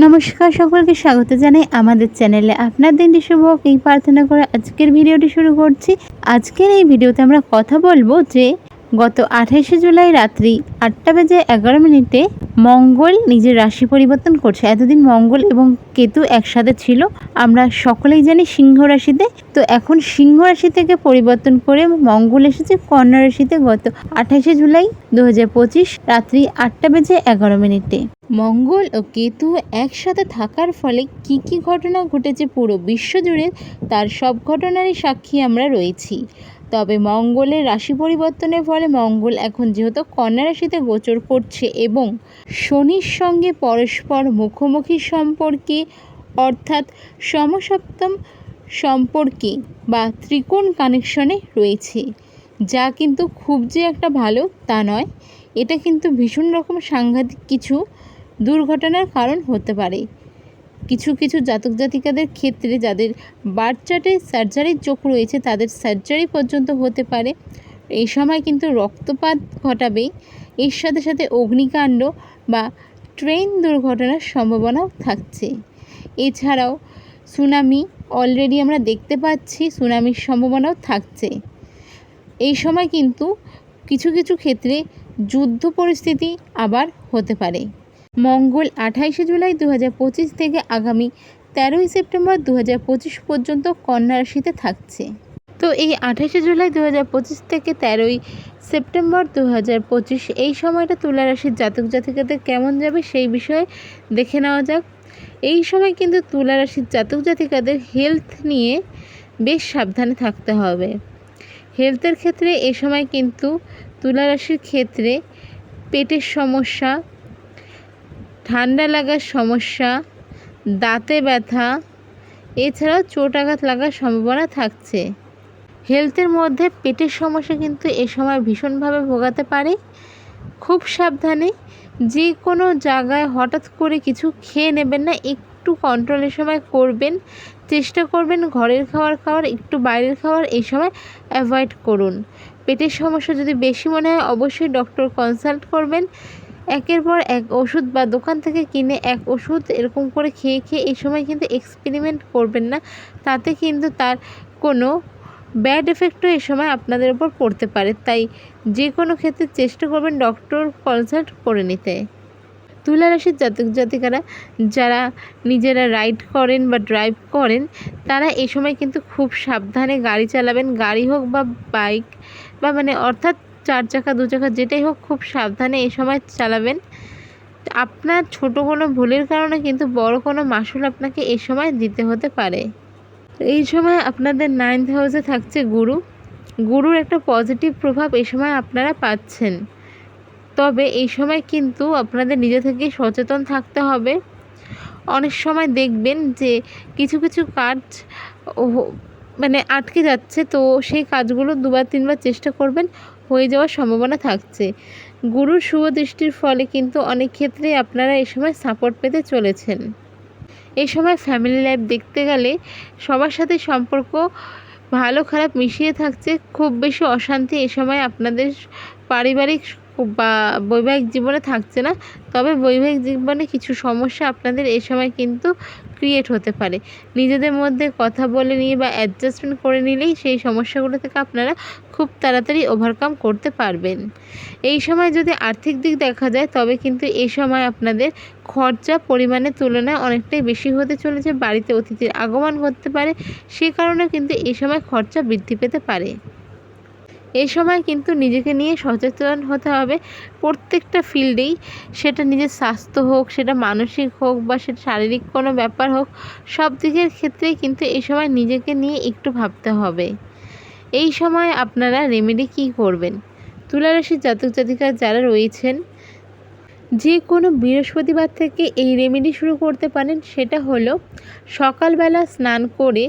নমস্কার, সকলকে স্বাগত জানাই আমাদের চ্যানেলে। আপনার দিনটি শুভ হোক, এই প্রার্থনা করে আজকের ভিডিওটি শুরু করছি। আজকের এই ভিডিওতে আমরা কথা বলব যে, গত আঠাশে জুলাই রাত্রি আটটা বেজে এগারো মিনিটে মঙ্গল নিজের রাশি পরিবর্তন করছে। এতদিন মঙ্গল এবং কেতু একসাথে ছিল। আমরা সকলেই জানি সিংহ রাশিতে। তো এখন সিংহ রাশি থেকে পরিবর্তন করে মঙ্গল এসেছে কন্যা রাশিতে গত আঠাশে জুলাই দু হাজার পঁচিশ রাত্রি আটটা বেজে এগারো মিনিটে। মঙ্গল ও কেতু একসাথে থাকার ফলে কি কি ঘটনা ঘটেছে পুরো বিশ্বজুড়ে তার সব ঘটনারই সাক্ষী আমরা রয়েছি। তবে মঙ্গলের রাশি পরিবর্তনের ফলে মঙ্গল এখন যেহেতু কন্যা রাশিতে গোচর করছে এবং শনির সঙ্গে পরস্পর মুখোমুখি সম্পর্কে, অর্থাৎ সমসপ্তম সম্পর্কে বা ত্রিকোণ কানেকশনে রয়েছে, যা কিন্তু খুব যে একটা ভালো তা নয়। এটা কিন্তু ভীষণ রকম সাংঘাতিক কিছু দুর্ঘটনার কারণ হতে পারে। কিছু কিছু জাতক জাতিকাদের ক্ষেত্রে যাদের বার্থ চার্টে সার্জারির চোখ রয়েছে, তাদের সার্জারি পর্যন্ত হতে পারে। এই সময় কিন্তু রক্তপাত ঘটাবে। এর সাথে সাথে অগ্নিকাণ্ড বা ট্রেন দুর্ঘটনার সম্ভাবনাও থাকছে। এছাড়াও সুনামি, অলরেডি আমরা দেখতে পাচ্ছি সুনামির সম্ভাবনাও থাকছে। এই সময় কিন্তু কিছু কিছু ক্ষেত্রে যুদ্ধ পরিস্থিতি আবার হতে পারে। মঙ্গল আঠাইশে জুলাই দু হাজার পঁচিশ থেকে আগামী তেরোই সেপ্টেম্বর দু হাজার পঁচিশ পর্যন্ত কন্যা রাশিতে থাকছে। তো এই আঠাশে জুলাই দু হাজার পঁচিশ থেকে তেরোই সেপ্টেম্বর দু হাজার পঁচিশ এই সময়টা তুলা রাশির জাতক জাতিকাদের কেমন যাবে সেই বিষয়ে দেখে নেওয়া যাক। এই সময় কিন্তু তুলা রাশির জাতক জাতিকাদের হেলথ নিয়ে বেশ সাবধানে থাকতে হবে। হেলথের ক্ষেত্রে এ সময় কিন্তু তুলা রাশির ক্ষেত্রে পেটের সমস্যা ঠান্ডা লাগার সমস্যা, দাঁতে ব্যথা, এছাড়াও চোট আঘাত লাগার সম্ভাবনা থাকছে। হেলথের মধ্যে পেটের সমস্যা কিন্তু এ সময় ভীষণভাবে ভোগাতে পারে। খুব সাবধানে যে কোনো জায়গায় হঠাৎ করে কিছু খেয়ে নেবেন না, একটু কন্ট্রোলের সময় করবেন। চেষ্টা করবেন ঘরের খাবার খাওয়ার, একটু বাইরের খাবার এই সময় অ্যাভয়েড করুন। পেটের সমস্যা যদি বেশি মনে হয়, অবশ্যই ডক্টর কনসাল্ট করবেন। একের পর এক ওষুধ বা দোকান থেকে কিনে এক ওষুধ এরকম করে খেয়ে খেয়ে এই সময় কিন্তু এক্সপেরিমেন্ট করবেন না। তাতে কিন্তু তার কোনো ব্যাড এফেক্টও এ সময় আপনাদের উপর পড়তে পারে। তাই যে কোনো ক্ষেত্রে চেষ্টা করবেন ডক্টর কনসাল্ট করে নিতে। তুলা রাশির জাতক জাতিকারা যারা নিজেরা রাইড করেন বা ড্রাইভ করেন, তারা এই সময় কিন্তু খুব সাবধানে গাড়ি চালাবেন। গাড়ি হোক বা বাইক বা মানে অর্থাৎ চার চাকা, দু চাকা, যেটাই হোক খুব সাবধানে এই সময় চালাবেন। আপনার ছোট কোনো ভুলের কারণে কিন্তু বড় কোনো মাসুল আপনাকে এই সময় দিতে হতে পারে। এই সময় আপনাদের নাইন্থ হাউসে থাকছে গুরু। গুরুর একটা পজিটিভ প্রভাব এই সময় আপনারা পাচ্ছেন। তবে এই সময় কিন্তু আপনাদের নিজে থেকে সচেতন থাকতে হবে। অনেক সময় দেখবেন যে কিছু কিছু কাজ মানে আটকে যাচ্ছে, তো সেই কাজগুলো দুবার, তিনবার চেষ্টা করবেন। হয়ে যাওয়ার সম্ভাবনা থাকছে। গুরুর শুভ দৃষ্টির ফলে কিন্তু অনেক ক্ষেত্রে আপনারা এই সময় সাপোর্ট পেতে চলেছেন। এই সময় ফ্যামিলি লাইফ দেখতে গেলে সবার সাথে সম্পর্ক ভালো খারাপ মিশিয়ে থাকছে, খুব বেশি অশান্তি এ সময় আপনাদের পারিবারিক বা বৈবাহিক জীবনে থাকছে না। তবে বৈবাহিক জীবনে কিছু সমস্যা আপনাদের এই সময় কিন্তু ক্রিয়েট হতে পারে। নিজেদের মধ্যে কথা বলে নিয়ে বা অ্যাডজাস্টমেন্ট করে নিলেই সেই সমস্যাগুলো থেকে আপনারা খুব তাড়াতাড়ি ওভারকাম করতে পারবেন। এই সময় যদি আর্থিক দিক দেখা যায়, তবে কিন্তু এই সময় আপনাদের খরচা পরিমাণের তুলনায় অনেকটাই বেশি হতে চলেছে। বাড়িতে অতিথির আগমন করতে পারে, সে কারণে কিন্তু এই সময় খরচা বৃদ্ধি পেতে পারে। এই সময় কিন্তু নিজেকে নিয়ে সচেতন হতে হবে। প্রত্যেকটা ফিল্ডেই সেটা নিজের স্বাস্থ্য হোক, সেটা মানসিক হোক বা সেটা শারীরিক কোনো ব্যাপার হোক, সব দিকের ক্ষেত্রেই কিন্তু এই সময় নিজেকে নিয়ে একটু ভাবতে হবে। এই সময় আপনারা রেমেডি কী করবেন? তুলারাশির জাতক জাতিকা যারা রয়েছেন, যে কোনো বৃহস্পতিবার থেকে এই রেমেডি শুরু করতে পারেন, সেটা হলো সকালবেলা স্নান করে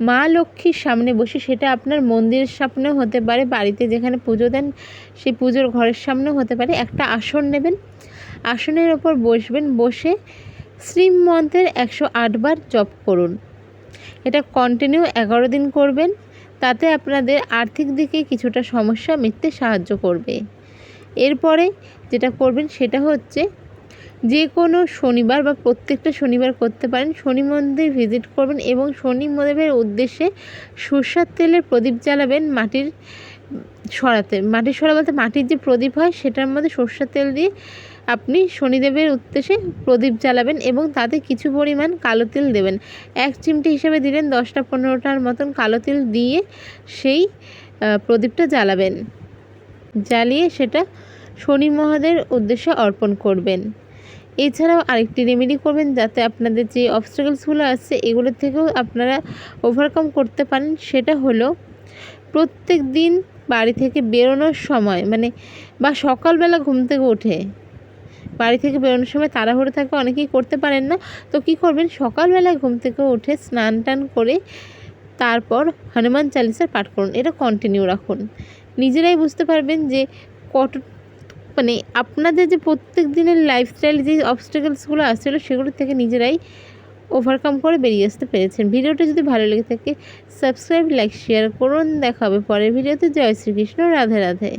মা লক্ষ্মীর সামনে বসে সেটা আপনার মন্দিরের সামনেও হতে পারে, বাড়িতে যেখানে পুজো দেন সেই পুজোর ঘরের সামনেও হতে পারে। একটা আসন নেবেন, আসনের ওপর বসবেন, বসে শ্রীমন্ত্রের একশো আটবার জপ করুন। এটা কন্টিনিউ এগারো দিন করবেন, তাতে আপনাদের আর্থিক দিকে কিছুটা সমস্যা মিটতে সাহায্য করবে। এরপরে যেটা করবেন সেটা হচ্ছে যে কোনো শনিবার বা প্রত্যেকটা শনিবার করতে পারেন। শনি মন্দির ভিজিট করবেন এবং শনি মন্দিরের উদ্দেশ্যে সর্ষার তেলের প্রদীপ জ্বালাবেন মাটির সরাতে। মাটির সরা বলতে মাটির যে প্রদীপ হয়, সেটার মধ্যে সর্ষার তেল দিয়ে আপনি শনিদেবের উদ্দেশ্যে প্রদীপ জ্বালাবেন এবং তাতে কিছু পরিমাণ কালো তিল দেবেন। এক চিমটি হিসেবে দিলেন দশটা পনেরোটার মতন কালো তিল দিয়ে সেই প্রদীপটা জ্বালাবেন। জ্বালিয়ে সেটা শনি মহাদের উদ্দেশ্যে অর্পণ করবেন। এছাড়াও আরেকটি রেমেডি করবেন যাতে আপনাদের যে অবস্ট্রাগলসগুলো আছে, এগুলো থেকেও আপনারা ওভারকাম করতে পারেন। সেটা হলো প্রত্যেক দিন বাড়ি থেকে বেরোনোর সময় মানে বা সকালবেলা ঘুম থেকে উঠে বাড়ি থেকে বেরোনোর সময় তাড়াহুড়ো থাকে অনেকেই করতে পারেন না। তো কী করবেন? সকালবেলায় ঘুম থেকে উঠে স্নান টান করে তারপর হনুমান চালিসার পাঠ করুন। এটা কন্টিনিউ রাখুন। নিজেরাই বুঝতে পারবেন যে কত মানে আপনাদের যে প্রত্যেক দিনের লাইফস্টাইল যে অবস্টেকলসগুলো আসছিল, সেগুলো থেকে নিজেরাই ওভারকাম করে বেরিয়ে আসতে পেরেছেন। ভিডিওটা যদি ভালো লেগে থাকে সাবস্ক্রাইব লাইক শেয়ার করুন। দেখা হবে পরের ভিডিওতে। জয় শ্রীকৃষ্ণ। রাধে রাধে।